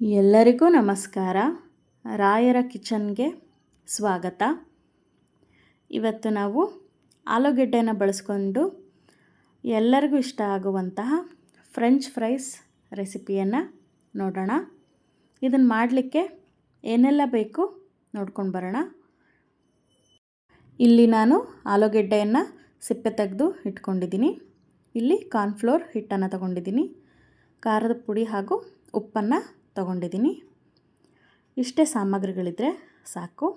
ಎಲ್ಲರಿಗೂ ನಮಸ್ಕಾರ. ರಾಯರ ಕಿಚನ್ಗೆ ಸ್ವಾಗತ. ಇವತ್ತು ನಾವು ಆಲೂಗೆಡ್ಡೆನ ಬಳಸ್ಕೊಂಡು ಎಲ್ಲರಿಗೂ ಇಷ್ಟ ಆಗುವಂತಹ ಫ್ರೆಂಚ್ ಫ್ರೈಸ್ ರೆಸಿಪಿಯನ್ನು ನೋಡೋಣ. ಇದನ್ನು ಮಾಡಲಿಕ್ಕೆ ಏನೆಲ್ಲ ಬೇಕು ನೋಡ್ಕೊಂಡು ಬರೋಣ. ಇಲ್ಲಿ ನಾನು ಆಲೂಗೆಡ್ಡೆಯನ್ನು ಸಿಪ್ಪೆ ತೆಗೆದು ಇಟ್ಕೊಂಡಿದ್ದೀನಿ. ಇಲ್ಲಿ ಕಾರ್ನ್ಫ್ಲೋರ್ ಹಿಟ್ಟನ್ನು ತಗೊಂಡಿದ್ದೀನಿ. ಖಾರದ ಪುಡಿ ಹಾಗೂ ಉಪ್ಪನ್ನು ತಗೊಂಡಿದ್ದೀನಿ. ಇಷ್ಟೇ ಸಾಮಗ್ರಿಗಳಿದ್ದರೆ ಸಾಕು.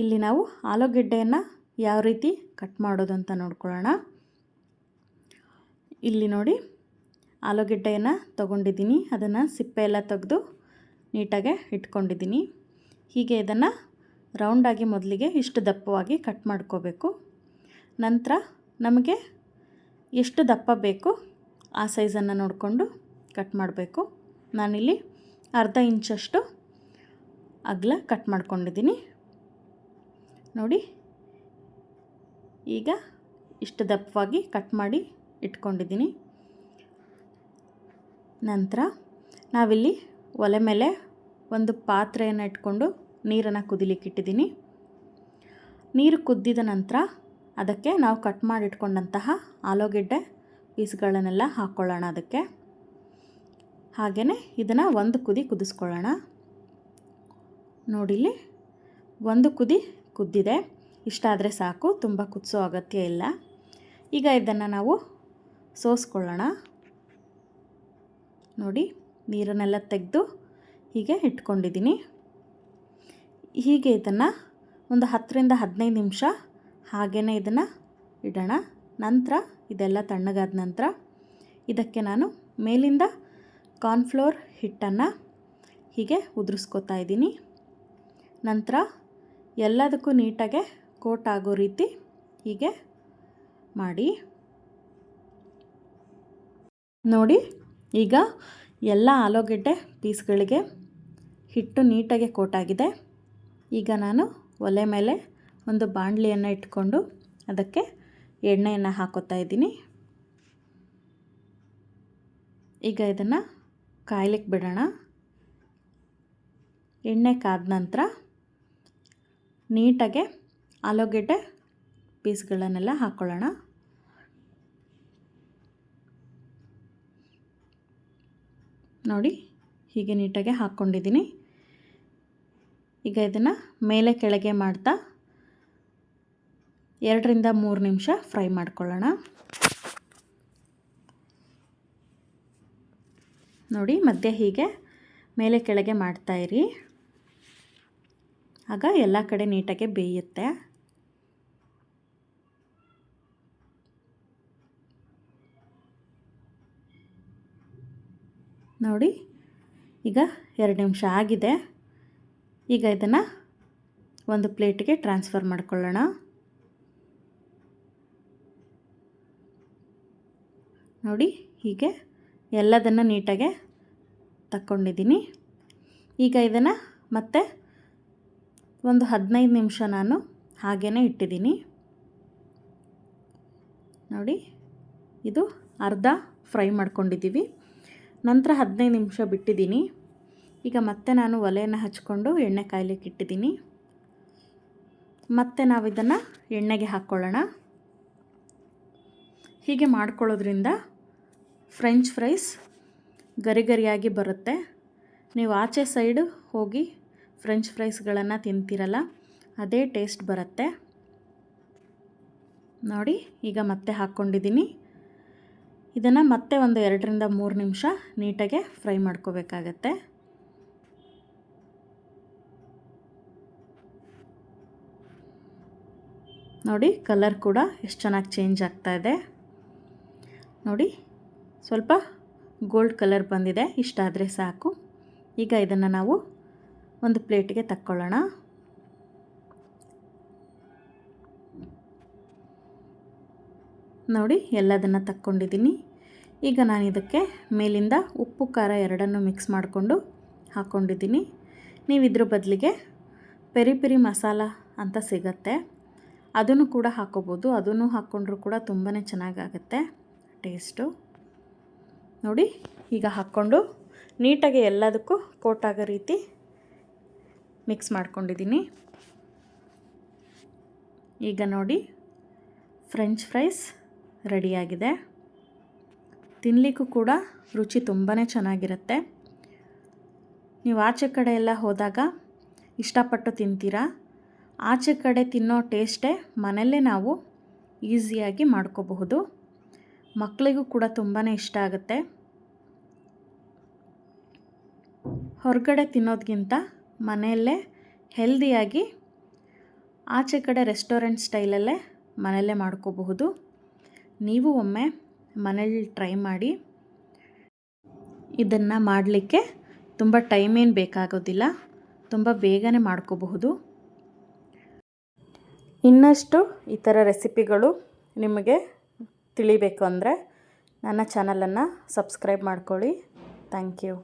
ಇಲ್ಲಿ ನಾವು ಆಲೂಗೆಡ್ಡೆಯನ್ನು ಯಾವ ರೀತಿ ಕಟ್ ಮಾಡೋದು ಅಂತ ನೋಡ್ಕೊಳ್ಳೋಣ. ಇಲ್ಲಿ ನೋಡಿ, ಆಲೂಗೆಡ್ಡೆಯನ್ನು ತಗೊಂಡಿದ್ದೀನಿ. ಅದನ್ನು ಸಿಪ್ಪೆ ಎಲ್ಲ ತೆಗೆದು ನೀಟಾಗೆ ಇಟ್ಕೊಂಡಿದ್ದೀನಿ. ಹೀಗೆ ಇದನ್ನು ರೌಂಡಾಗಿ ಮೊದಲಿಗೆ ಇಷ್ಟು ದಪ್ಪವಾಗಿ ಕಟ್ ಮಾಡ್ಕೋಬೇಕು. ನಂತರ ನಮಗೆ ಎಷ್ಟು ದಪ್ಪ ಬೇಕು ಆ ಸೈಜನ್ನು ನೋಡಿಕೊಂಡು ಕಟ್ ಮಾಡಬೇಕು. ನಾನಿಲ್ಲಿ ಅರ್ಧ ಇಂಚಷ್ಟು ಅಗಲ ಕಟ್ ಮಾಡ್ಕೊಂಡಿದ್ದೀನಿ. ನೋಡಿ, ಈಗ ಇಷ್ಟು ದಪ್ಪವಾಗಿ ಕಟ್ ಮಾಡಿ ಇಟ್ಕೊಂಡಿದ್ದೀನಿ. ನಂತರ ನಾವಿಲ್ಲಿ ಒಲೆ ಮೇಲೆ ಒಂದು ಪಾತ್ರೆಯನ್ನು ಇಟ್ಕೊಂಡು ನೀರನ್ನು ಕುದಿಲಿಕ್ಕೆ ಇಟ್ಟಿದ್ದೀನಿ. ನೀರು ಕುದ್ದಿದ ನಂತರ ಅದಕ್ಕೆ ನಾವು ಕಟ್ ಮಾಡಿಟ್ಕೊಂಡಂತಹ ಆಲೂಗೆಡ್ಡೆ ಪೀಸ್ಗಳನ್ನೆಲ್ಲ ಹಾಕ್ಕೊಳ್ಳೋಣ ಅದಕ್ಕೆ. ಹಾಗೆಯೇ ಇದನ್ನು ಒಂದು ಕುದಿ ಕುದಿಸ್ಕೊಳ್ಳೋಣ. ನೋಡಿಲಿ ಒಂದು ಕುದಿ ಕುದ್ದಿದೆ. ಇಷ್ಟಾದರೆ ಸಾಕು, ತುಂಬ ಕುದಿಸೋ ಅಗತ್ಯ ಇಲ್ಲ. ಈಗ ಇದನ್ನು ನಾವು ಸೋಸ್ಕೊಳ್ಳೋಣ. ನೋಡಿ, ನೀರನ್ನೆಲ್ಲ ತೆಗೆದು ಹೀಗೆ ಇಟ್ಕೊಂಡಿದ್ದೀನಿ. ಹೀಗೆ ಇದನ್ನು ಒಂದು ಹತ್ತರಿಂದ ಹದಿನೈದು ನಿಮಿಷ ಹಾಗೆಯೇ ಇದನ್ನು ಇಡೋಣ. ನಂತರ ಇದೆಲ್ಲ ತಣ್ಣಗಾದ ನಂತರ ಇದಕ್ಕೆ ನಾನು ಮೇಲಿಂದ ಕಾರ್ನ್ಫ್ಲೋರ್ ಹಿಟ್ಟನ್ನು ಹೀಗೆ ಉದುರಿಸ್ಕೋತಾ ಇದ್ದೀನಿ. ನಂತರ ಎಲ್ಲದಕ್ಕೂ ನೀಟಾಗೆ ಕೋಟ್ ಆಗೋ ರೀತಿ ಹೀಗೆ ಮಾಡಿ. ನೋಡಿ, ಈಗ ಎಲ್ಲ ಆಲೂಗೆಡ್ಡೆ ಪೀಸ್ಗಳಿಗೆ ಹಿಟ್ಟು ನೀಟಾಗೆ ಕೋಟಾಗಿದೆ ಈಗ ನಾನು ಒಲೆ ಮೇಲೆ ಒಂದು ಬಾಣಲಿಯನ್ನು ಇಟ್ಕೊಂಡು ಅದಕ್ಕೆ ಎಣ್ಣೆಯನ್ನು ಹಾಕೋತಾ ಇದ್ದೀನಿ. ಈಗ ಇದನ್ನು ಕಾಯ್ಲಿಕ್ಕೆ ಬಿಡೋಣ. ಎಣ್ಣೆ ಕಾದ ನಂತರ ನೀಟಾಗೆ ಆಲೂಗೆಡ್ಡೆ ಪೀಸ್ಗಳನ್ನೆಲ್ಲ ಹಾಕ್ಕೊಳ್ಳೋಣ ನೋಡಿ, ಹೀಗೆ ನೀಟಾಗೆ ಹಾಕ್ಕೊಂಡಿದ್ದೀನಿ. ಈಗ ಇದನ್ನು ಮೇಲೆ ಕೆಳಗೆ ಮಾಡ್ತಾ ಎರಡರಿಂದ ಮೂರು ನಿಮಿಷ ಫ್ರೈ ಮಾಡ್ಕೊಳ್ಳೋಣ. ನೋಡಿ, ಮಧ್ಯೆ ಹೀಗೆ ಮೇಲೆ ಕೆಳಗೆ ಮಾಡ್ತಾಯಿರಿ ಆಗ ಎಲ್ಲ ಕಡೆ ನೀಟಾಗಿ ಬೇಯುತ್ತೆ. ನೋಡಿ, ಈಗ ಎರಡು ನಿಮಿಷ ಆಗಿದೆ. ಈಗ ಇದನ್ನು ಒಂದು ಪ್ಲೇಟಿಗೆ ಟ್ರಾನ್ಸ್ಫರ್ ಮಾಡಿಕೊಳ್ಳೋಣ. ನೋಡಿ, ಹೀಗೆ ಎಲ್ಲದನ್ನು ನೀಟಾಗೆ ತಕ್ಕೊಂಡಿದ್ದೀನಿ. ಈಗ ಇದನ್ನು ಮತ್ತೆ ಒಂದು ಹದಿನೈದು ನಿಮಿಷ ನಾನು ಹಾಗೇ ಇಟ್ಟಿದ್ದೀನಿ. ನೋಡಿ, ಇದು ಅರ್ಧ ಫ್ರೈ ಮಾಡ್ಕೊಂಡಿದ್ದೀವಿ. ನಂತರ ಹದಿನೈದು ನಿಮಿಷ ಬಿಟ್ಟಿದ್ದೀನಿ. ಈಗ ಮತ್ತೆ ನಾನು ಒಲೆಯನ್ನು ಹಚ್ಕೊಂಡು ಎಣ್ಣೆ ಕಾಯ್ಲಿಕ್ಕೆ ಇಟ್ಟಿದ್ದೀನಿ. ಮತ್ತೆ ನಾವು ಇದನ್ನು ಎಣ್ಣೆಗೆ ಹಾಕ್ಕೊಳ್ಳೋಣ. ಹೀಗೆ ಮಾಡ್ಕೊಳ್ಳೋದ್ರಿಂದ ಫ್ರೆಂಚ್ ಫ್ರೈಸ್ ಗರಿ ಗರಿಯಾಗಿ ಬರುತ್ತೆ. ನೀವು ಆಚೆ ಸೈಡು ಹೋಗಿ ಫ್ರೆಂಚ್ ಫ್ರೈಸ್ಗಳನ್ನು ತಿಂತೀರಲ್ಲ, ಅದೇ ಟೇಸ್ಟ್ ಬರುತ್ತೆ. ನೋಡಿ, ಈಗ ಮತ್ತೆ ಹಾಕ್ಕೊಂಡಿದ್ದೀನಿ. ಇದನ್ನು ಮತ್ತೆ ಒಂದು ಎರಡರಿಂದ ಮೂರು ನಿಮಿಷ ನೀಟಾಗೆ ಫ್ರೈ ಮಾಡ್ಕೋಬೇಕಾಗತ್ತೆ. ನೋಡಿ, ಕಲರ್ ಕೂಡ ಎಷ್ಟು ಚೆನ್ನಾಗಿ ಚೇಂಜ್ ಆಗ್ತಾ ಇದೆ. ನೋಡಿ ಸ್ವಲ್ಪ ಗೋಲ್ಡ್ ಕಲರ್ ಬಂದಿದೆ ಇಷ್ಟಾದರೆ ಸಾಕು. ಈಗ ಇದನ್ನು ನಾವು ಒಂದು ಪ್ಲೇಟಿಗೆ ತಕ್ಕೊಳ್ಳೋಣ. ನೋಡಿ, ಎಲ್ಲದನ್ನು ತಕ್ಕೊಂಡಿದ್ದೀನಿ. ಈಗ ನಾನು ಇದಕ್ಕೆ ಮೇಲಿಂದ ಉಪ್ಪು, ಖಾರ ಎರಡನ್ನು ಮಿಕ್ಸ್ ಮಾಡಿಕೊಂಡು ಹಾಕ್ಕೊಂಡಿದ್ದೀನಿ ನೀವು ಇದ್ರ ಬದಲಿಗೆ ಪೆರಿ ಪೆರಿ ಮಸಾಲ ಅಂತ ಸಿಗತ್ತೆ. ಅದನ್ನು ಕೂಡ ಹಾಕೋಬೋದು. ಅದನ್ನು ಹಾಕ್ಕೊಂಡ್ರೂ ಕೂಡ ತುಂಬಾ ಚೆನ್ನಾಗಾಗತ್ತೆ, ಟೇಸ್ಟು. ನೋಡಿ, ಈಗ ಹಾಕ್ಕೊಂಡು ನೀಟಾಗಿ ಎಲ್ಲದಕ್ಕೂ ಕೋಟ್ ಆಗೋ ರೀತಿ ಮಿಕ್ಸ್ ಮಾಡ್ಕೊಂಡಿದ್ದೀನಿ. ಈಗ ನೋಡಿ ಫ್ರೆಂಚ್ ಫ್ರೈಸ್ ರೆಡಿಯಾಗಿದೆ. ತಿನ್ನಲಿಕ್ಕೂ ಕೂಡ ರುಚಿ ತುಂಬಾ ಚೆನ್ನಾಗಿರುತ್ತೆ. ನೀವು ಆಚೆ ಕಡೆ ಎಲ್ಲ ಹೋದಾಗ ಇಷ್ಟಪಟ್ಟು ತಿಂತೀರಾ? ಆಚೆ ಕಡೆ ತಿನ್ನೋ ಟೇಸ್ಟೇ ಮನೆಯಲ್ಲೇ ನಾವು ಈಸಿಯಾಗಿ ಮಾಡ್ಕೋಬಹುದು. ಮಕ್ಕಳಿಗೂ ಕೂಡ ತುಂಬಾ ಇಷ್ಟ ಆಗುತ್ತೆ. ಹೊರಗಡೆ ತಿನ್ನೋದಕ್ಕಿಂತ ಮನೆಯಲ್ಲೇ ಹೆಲ್ದಿಯಾಗಿ ಆಚೆ ಕಡೆ ರೆಸ್ಟೋರೆಂಟ್ ಸ್ಟೈಲಲ್ಲೇ ಮನೆಯಲ್ಲೇ ಮಾಡ್ಕೋಬಹುದು. ನೀವು ಒಮ್ಮೆ ಮನೇಲಿ ಟ್ರೈ ಮಾಡಿ. ಇದನ್ನು ಮಾಡಲಿಕ್ಕೆ ತುಂಬ ಟೈಮ್ ಏನು ಬೇಕಾಗೋದಿಲ್ಲ. ತುಂಬ ಬೇಗನೆ ಮಾಡ್ಕೋಬಹುದು. ಇನ್ನಷ್ಟು ಈ ಥರ ರೆಸಿಪಿಗಳು ನಿಮಗೆ ತಿಳಿಬೇಕು ಅಂದರೆ ನನ್ನ ಚಾನಲನ್ನು ಸಬ್ಸ್ಕ್ರೈಬ್ ಮಾಡ್ಕೊಳ್ಳಿ. Thank you.